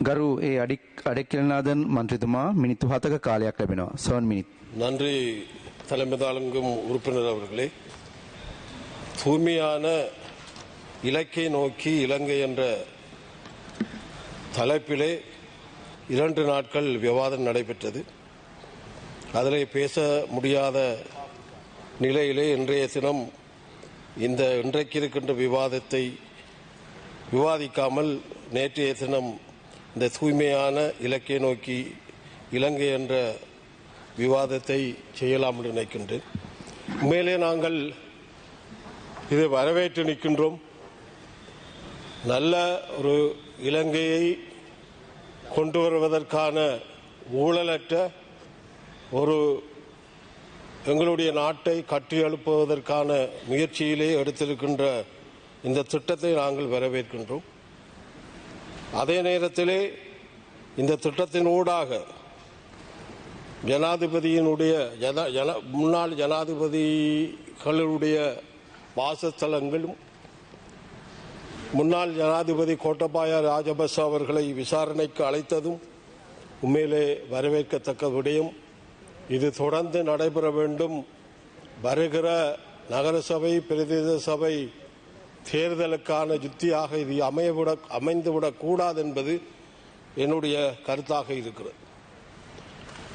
ගරු ඒ අඩික් අඩෙක්කලනාදන් මන්ත්‍රතුමා මිනිත්තු හතක කාලයක් ලැබෙනවා සවන් මිනිත්. நன்றி தலைமை தாளங்கும் உறுப்பினர் அவர்களே தூய்மையான இலக்கை நோக்கி இலங்கை என்ற தலைப்பிலே இரண்டு நாட்கள் விவாதம் நடைபெற்றது அதிலே பேச முடியாத நிலையிலே இன்றைய தினம் இந்த இன்றைக்கு இருக்கின்ற விவாதத்தை விவாதிக்காமல் நேற்றைய தினம் இந்த தூய்மையான இலக்கை நோக்கி இலங்கை என்ற விவாதத்தை செய்யலாம் என்று நினைக்கின்றேன். உண்மையிலே நாங்கள் இதை வரவேற்று நிற்கின்றோம். நல்ல ஒரு இலங்கையை கொண்டு வருவதற்கான ஊழலற்ற ஒரு எங்களுடைய நாட்டை கட்டியெழுப்புவதற்கான முயற்சியிலே எடுத்திருக்கின்ற இந்த திட்டத்தை நாங்கள் வரவேற்கின்றோம். அதே நேரத்திலே இந்த திட்டத்தின் ஊடாக ஜனாதிபதியினுடைய ஜன ஜன முன்னாள் ஜனாதிபதிகளுடைய வாசஸ்தலங்களும் முன்னாள் ஜனாதிபதி கோட்டபாய ராஜபக்ச அவர்களை விசாரணைக்கு அழைத்ததும் உண்மையிலே வரவேற்கத்தக்க விடயம். இது தொடர்ந்து நடைபெற வேண்டும். வருகிற நகரசபை பிரதேச சபை தேர்தலுக்கான யுத்தியாக இது அமையவிட அமைந்துவிடக் கூடாது என்பது என்னுடைய கருத்தாக இருக்கிறது.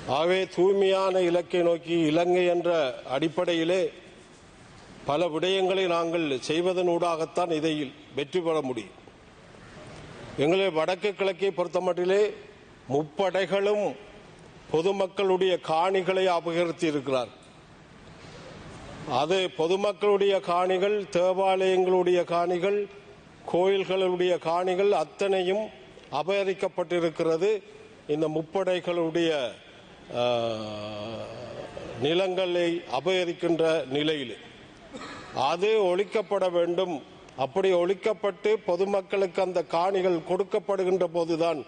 ஆகவே தூய்மையான இலக்கை நோக்கி இலங்கை என்ற அடிப்படையிலே பல விடயங்களை நாங்கள் செய்வதன் ஊடாகத்தான் இதை வெற்றி பெற முடியும். எங்களை வடக்கு கிழக்கை பொறுத்தமட்டிலே முப்படைகளும் பொதுமக்களுடைய காணிகளை அபகரித்து இருக்கிறார்கள். அது பொதுமக்களுடைய காணிகள் தேவாலயங்களுடைய காணிகள் கோயில்களுடைய காணிகள் அத்தனையும் அபகரிக்கப்பட்டிருக்கிறது. இந்த முப்படைகளுடைய நிலங்களை அபகரிக்கின்ற நிலையில். அது ஒழிக்கப்பட வேண்டும். அப்படி ஒழிக்கப்பட்டு பொதுமக்களுக்கு அந்த காணிகள் கொடுக்கப்படுகின்ற போதுதான்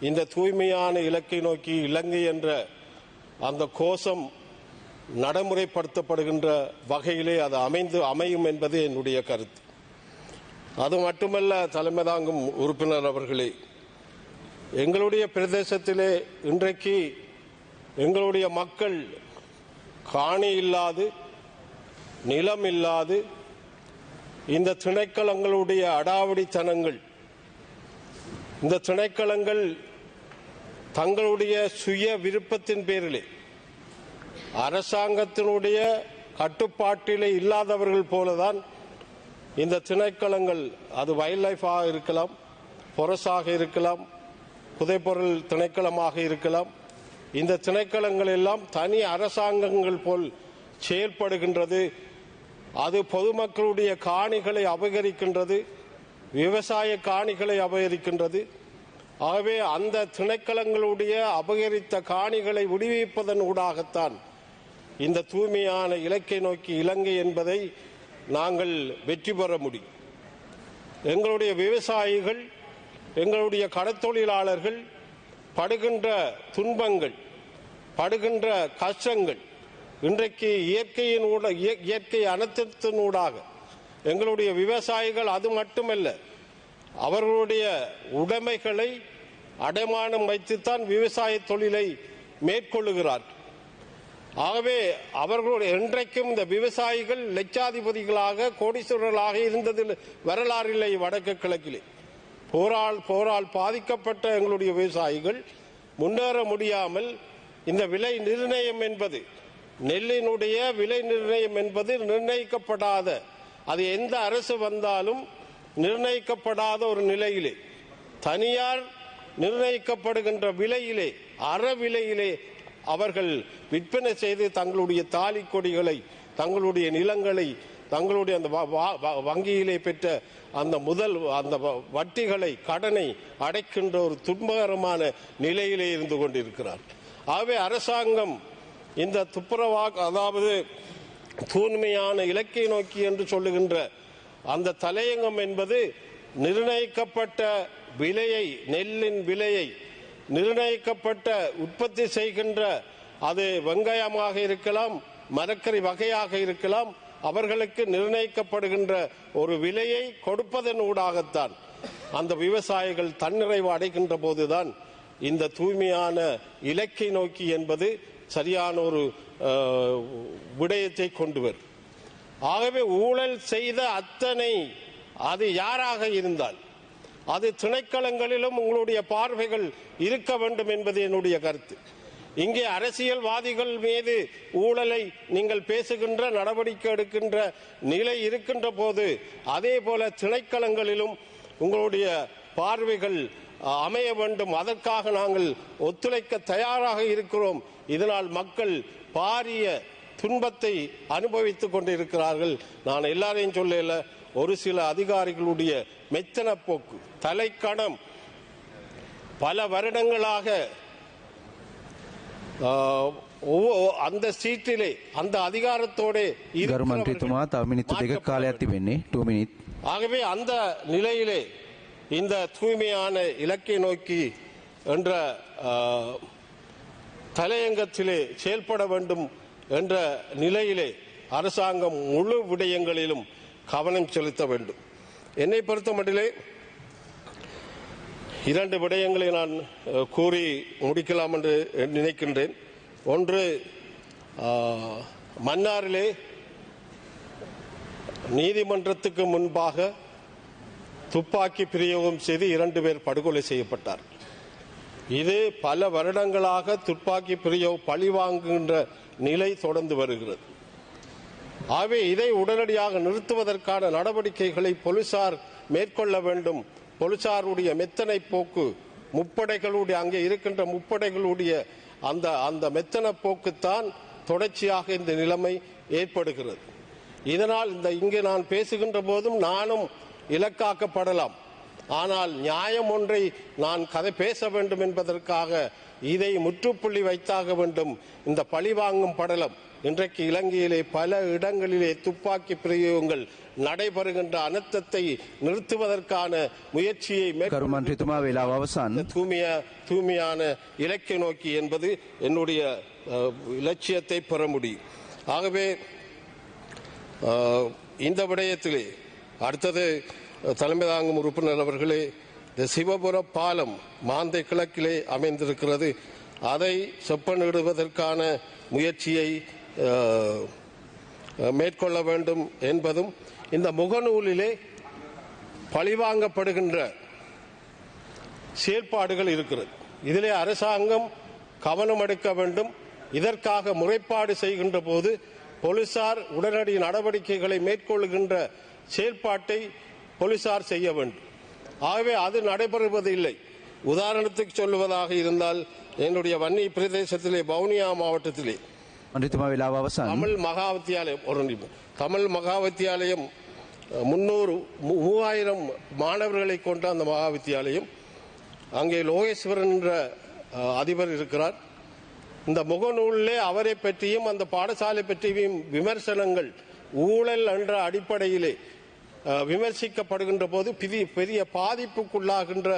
இந்த தூய்மையான இலக்கை நோக்கி இலங்கை என்ற அந்த கோஷம் நடைமுறைப்படுத்தப்படுகின்ற வகையிலே அது அமைந்து அமையும் என்பது என்னுடைய கருத்து. அது மட்டுமல்ல தலைமை தாங்கும் உறுப்பினர் அவர்களே எங்களுடைய பிரதேசத்திலே இன்றைக்கு எங்களுடைய மக்கள் காணி இல்லாது நிலம் இல்லாது இந்த திணைக்களங்களுடைய அடாவடித்தனங்கள் இந்த திணைக்களங்கள் தங்களுடைய சுய விருப்பத்தின் பேரிலே அரசாங்கத்தினுடைய கட்டுப்பாட்டிலே இல்லாதவர்கள் போலதான் இந்த திணைக்களங்கள் அது வைல்ட் லைஃபாக இருக்கலாம் பொரசாக இருக்கலாம் புதைப்பொருள் திணைக்களமாக இருக்கலாம் இந்த திணைக்களங்கள் எல்லாம் தனி அரசாங்கங்கள் போல் செயல்படுகின்றது அது பொதுமக்களுடைய காணிகளை அபகரிக்கின்றது விவசாய காணிகளை அபகரிக்கின்றது. ஆகவே அந்த திணைக்களங்களுடைய அபகரித்த காணிகளை விடுவிப்பதன் ஊடாகத்தான் இந்த தூய்மையான இலக்கை நோக்கி இலங்கை என்பதை நாங்கள் வெற்றி பெற முடியும். எங்களுடைய விவசாயிகள் எங்களுடைய கடத்தொழிலாளர்கள் படுகின்ற துன்பங்கள் படுகின்ற கஷ்டங்கள் இன்றைக்கு இயற்கையின் ஊட இயற்கை அனர்த்தத்தினூடாக எங்களுடைய விவசாயிகள் அது மட்டுமல்ல அவர்களுடைய உடைமைகளை அடைமானம் வைத்துத்தான் விவசாய தொழிலை மேற்கொள்ளுகிறார்கள். ஆகவே அவர்களுடைய என்றைக்கும் இந்த விவசாயிகள் லட்சாதிபதிகளாக கோடீஸ்வரர்களாக இருந்ததில் வரலாறில்லை வடக்கு கிழக்கிலே. போரால் போரால் பாதிக்கப்பட்ட எங்களுடைய விவசாயிகள் முன்னேற முடியாமல் இந்த விலை நிர்ணயம் என்பது நெல்லினுடைய விலை நிர்ணயம் என்பது நிர்ணயிக்கப்படாத அது எந்த அரசு வந்தாலும் நிர்ணயிக்கப்படாத ஒரு நிலையிலே. தனியார் நிர்ணயிக்கப்படுகின்ற விலையிலே அற விலையிலே அவர்கள் விற்பனை செய்து தங்களுடைய தாலி கொடிகளை தங்களுடைய நிலங்களை தங்களுடைய அந்த வங்கியிலே பெற்ற அந்த முதல் அந்த வட்டிகளை கடனை அடைக்கின்ற ஒரு துன்பகரமான நிலையிலே இருந்து கொண்டிருக்கிறார் ஆகவே அரசாங்கம் இந்த துப்புரவா அதாவது தூய்மையான இலக்கை நோக்கி என்று சொல்லுகின்ற அந்த தலையங்கம் என்பது நிர்ணயிக்கப்பட்ட விலையை நெல்லின் விலையை நிர்ணயிக்கப்பட்ட உற்பத்தி செய்கின்ற அது வெங்காயமாக இருக்கலாம் மரக்கறி வகையாக இருக்கலாம் அவர்களுக்கு நிர்ணயிக்கப்படுகின்ற ஒரு விலையை கொடுப்பதன் ஊடாகத்தான் அந்த விவசாயிகள் தன்னிறைவு அடைகின்ற போதுதான் இந்த தூய்மையான இலக்கை நோக்கி என்பது சரியான ஒரு விடயத்தை கொண்டு வரும். ஆகவே ஊழல் செய்த அத்தனை அது யாராக இருந்தால் அது திணைக்களங்களிலும் உங்களுடைய பார்வைகள் இருக்க வேண்டும் என்பது என்னுடைய கருத்து. இங்கே அரசியல்வாதிகள் மீது ஊழலை நீங்கள் பேசுகின்ற நடவடிக்கை எடுக்கின்ற நிலை இருக்கின்ற போது அதே போல திணைக்களங்களிலும் உங்களுடைய பார்வைகள் அமைய வேண்டும். அதற்காக நாங்கள் ஒத்துழைக்க தயாராக இருக்கிறோம். இதனால் மக்கள் பாரிய துன்பத்தை அனுபவித்துக் கொண்டிருக்கிறார்கள். நான் எல்லாரையும் சொல்லல ஒரு சில அதிகாரிகளுடைய மெத்தன போக்கு தலைக்கணம் பல வருடங்களாக ஆஹ், ஒவ்வொ- அந்த சீட்டிலே அந்த அதிகாரத்தோட ගරු මන්ත්‍රීතුමා තව මිනිත්තු දෙක කාලයක් තිබෙන්නේ 2 මිනිත් ஆகவே அந்த நிலையிலே இந்த தூய்மையான இலக்கை நோக்கி என்ற ஆஹ், தலையங்கத்திலே செயல்பட வேண்டும் என்ற நிலையிலே அரசாங்கம் முழு விடயங்களிலும் கவனம் செலுத்த வேண்டும். என்னை பொறுத்த மட்டிலே இரண்டு விடயங்களை நான் கூறி முடிக்கலாம் என்று நினைக்கின்றேன். ஒன்று மன்னாரிலே நீதிமன்றத்துக்கு முன்பாக துப்பாக்கி பிரயோகம் செய்து இரண்டு பேர் படுகொலை செய்யப்பட்டார். இது பல வருடங்களாக துப்பாக்கி பிரயோகம் பழிவாங்குகின்ற நிலை தொடர்ந்து வருகிறது. ஆகவே இதை உடனடியாக நிறுத்துவதற்கான நடவடிக்கைகளை போலீசார் மேற்கொள்ள வேண்டும். போலீசாருடைய மெத்தனை போக்கு முப்படைகளுடைய அங்கே இருக்கின்ற முப்படைகளுடைய அந்த அந்த மெத்தன போக்குத்தான் தொடர்ச்சியாக இந்த நிலைமை ஏற்படுகிறது. இதனால் இந்த இங்கே நான் பேசுகின்ற போதும் நானும் இலக்காக்கப்படலாம். ஆனால் நியாயம் ஒன்றை நான் கதை பேச வேண்டும் என்பதற்காக இதை முற்றுப்புள்ளி வைத்தாக வேண்டும். இந்த பழிவாங்கும் படலம் இன்றைக்கு இலங்கையிலே பல இடங்களிலே துப்பாக்கி பிரயோகங்கள் நடைபெறுகின்ற அனர்த்தத்தை நிறுத்துவதற்கான முயற்சியை தூய்மைய தூய்மையான இலக்கிய நோக்கி என்பது என்னுடைய இலட்சியத்தை பெற முடியும். ஆகவே இந்த விடயத்திலே அடுத்தது தலைமை தாங்கும் உறுப்பினர் அவர்களே இந்த சிவபுர பாலம் மாந்தை கிழக்கிலே அமைந்திருக்கிறது. அதை செப்பனிடுவதற்கான முயற்சியை மேற்கொள்ள வேண்டும் என்பதும் இந்த முகநூலிலே பழிவாங்கப்படுகின்ற செயற்பாடுகள் இருக்கிறது. இதிலே அரசாங்கம் கவனம் எடுக்க வேண்டும். இதற்காக முறைப்பாடு செய்கின்ற போது போலீசார் உடனடி நடவடிக்கைகளை மேற்கொள்கின்ற செயற்பாட்டை போலீசார் செய்ய வேண்டும். ஆகவே அது நடைபெறுவது இல்லை. உதாரணத்துக்கு சொல்லுவதாக இருந்தால் என்னுடைய வன்னி பிரதேசத்திலே பவுனியா மாவட்டத்திலே தமிழ் மகா வித்தியாலயம் ஒரு தமிழ் மகா வித்தியாலயம் முன்னூறு மூவாயிரம் மாணவர்களை கொண்ட அந்த மகா வித்தியாலயம் அங்கே லோகேஸ்வரன் என்ற அதிபர் இருக்கிறார். இந்த முகநூலிலே அவரை பற்றியும் அந்த பாடசாலை பற்றியும் விமர்சனங்கள் ஊழல் என்ற அடிப்படையிலே விமர்சிக்கப்படுகின்ற போது பெரிய பெரிய பாதிப்புக்குள்ளாகின்ற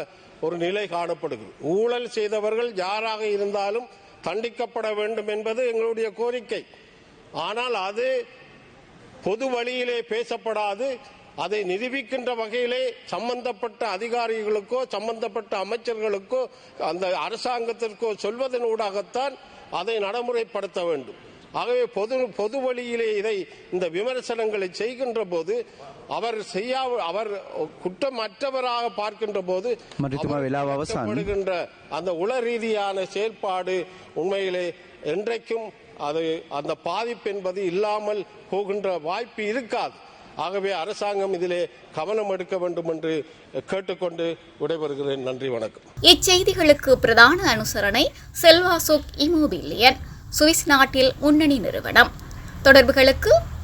ஒரு நிலை காணப்படுகிறது ஊழல் செய்தவர்கள் யாராக இருந்தாலும் தண்டிக்கப்பட வேண்டும் என்பது எங்களுடைய கோரிக்கை. ஆனால் அது பொது வழியிலே பேசப்படாது. அதை நிரூபிக்கின்ற வகையிலே சம்பந்தப்பட்ட அதிகாரிகளுக்கோ சம்பந்தப்பட்ட அமைச்சர்களுக்கோ அந்த அரசாங்கத்திற்கோ சொல்வதனூடாகத்தான் அதை நடைமுறைப்படுத்த வேண்டும். ஆகவே பொது பொது வழியிலே இதை இந்த விமர்சனங்களை செய்கின்ற போது அவர் செய்யா அவர் குற்றமற்றவராக பார்க்கின்ற போது அந்த உள ரீதியான செயல்பாடு உண்மையிலே என்றைக்கும் அது அந்த பாதிப்பு என்பது இல்லாமல் போகின்ற வாய்ப்பு இருக்காது. ஆகவே அரசாங்கம் இதிலே கவனம் எடுக்க வேண்டும் என்று கேட்டுக்கொண்டு விடைபெறுகிறேன். நன்றி வணக்கம். இச்செய்திகளுக்கு பிரதான அனுசரணை செல்வாசோக் இமோபிலியன் சுவிஸ் நாட்டில் முன்னணி நிறுவனம். தொடர்புகளுக்கு